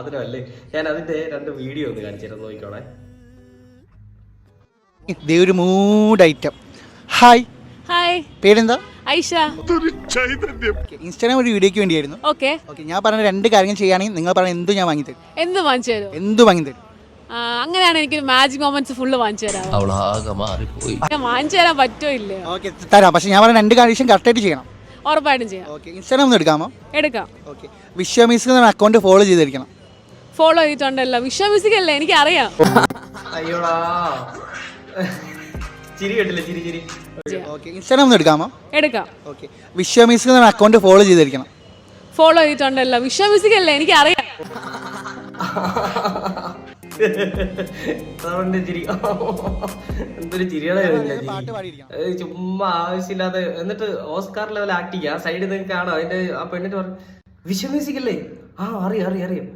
അതിനല്ലേ? ഞാൻ അതിന്റെ രണ്ട് വീഡിയോ ഒന്ന് കാണിച്ചിരുന്നു നോക്കിക്കോണേ. ദേ ഒരു മൂഡ് ഐറ്റം ഹായ് ഹായ് പേരെന്താ? ഐഷ. ഇൻസ്റ്റാഗ്രാം ഒരു വീഡിയോക്ക് വേണ്ടിയായിരുന്നു. ഓക്കെ ഓക്കെ ഞാൻ പറഞ്ഞ രണ്ട് കാര്യങ്ങൾ ചെയ്യുകയാണെങ്കിൽ നിങ്ങൾ പറഞ്ഞ എന്തും ഞാൻ വാങ്ങിത്തരും എന്ത് വാങ്ങിച്ചു തരും എന്ത് വാങ്ങിത്തരും അങ്ങനെയാണ് എനിക്ക് മാജിക് മൊമെന്റ്സ് ഫുള്ള് വാങ്ങിച്ചു തരാം വാങ്ങിച്ചു തരാൻ പറ്റോ ഇല്ല ഓക്കെ തരാം. പക്ഷെ ഞാൻ പറഞ്ഞ രണ്ട് കാര്യം കറക്റ്റായിട്ട് ചെയ്യണം. ഉറപ്പായിട്ടും ചെയ്യാം. ഓക്കെ ഇൻസ്റ്റാഗ്രാം ഒന്ന് എടുക്കാമോ? എടുക്കാം. ഓക്കെ വിശ്വമീസ് എന്ന അക്കൗണ്ട് ഫോളോ ചെയ്തിരിക്കണം. ഫോളോ ചെയ്തിട്ടുണ്ടല്ലോ. വിശ്വസിക്കല്ലേ മ്യൂസിക് അല്ലേ? എനിക്ക് അറിയാം അയ്യോടാ. ചിരി കേട്ടില്ല? ചിരി ചിരി. ഓക്കെ ഇൻസ്റ്റാഗ്രാം ഒന്ന് എടുക്കാമോ? എടുക്കാം. ഓക്കെ. വിശ്വമീസ് എന്ന അക്കൗണ്ട് ഫോളോ ചെയ്തിരിക്കണം. ഫോളോ ചെയ്തിട്ടുണ്ടല്ലോ. വിശ്വസിക്കല്ലേ മ്യൂസിക് അല്ലേ? എനിക്ക് അറിയാം അതുകൊണ്ട് ചിരി. എന്തൊരു ചിരിയുടെ പാട്ട് പാടിയിരിക്കണം ഏയ് ചുമ്മാ ആവശ്യമില്ലാതെ എന്നിട്ട് ഓസ്കാർ ലെവൽ ആക്ട് ചെയ്യുക സൈഡിൽ നിന്ന് കാണാം അതിന്റെ ആ പെണ്ണിട്ട് പറഞ്ഞു വിശ്വ അല്ലേ? ആ അറിയാം അറിയാം അറിയാം.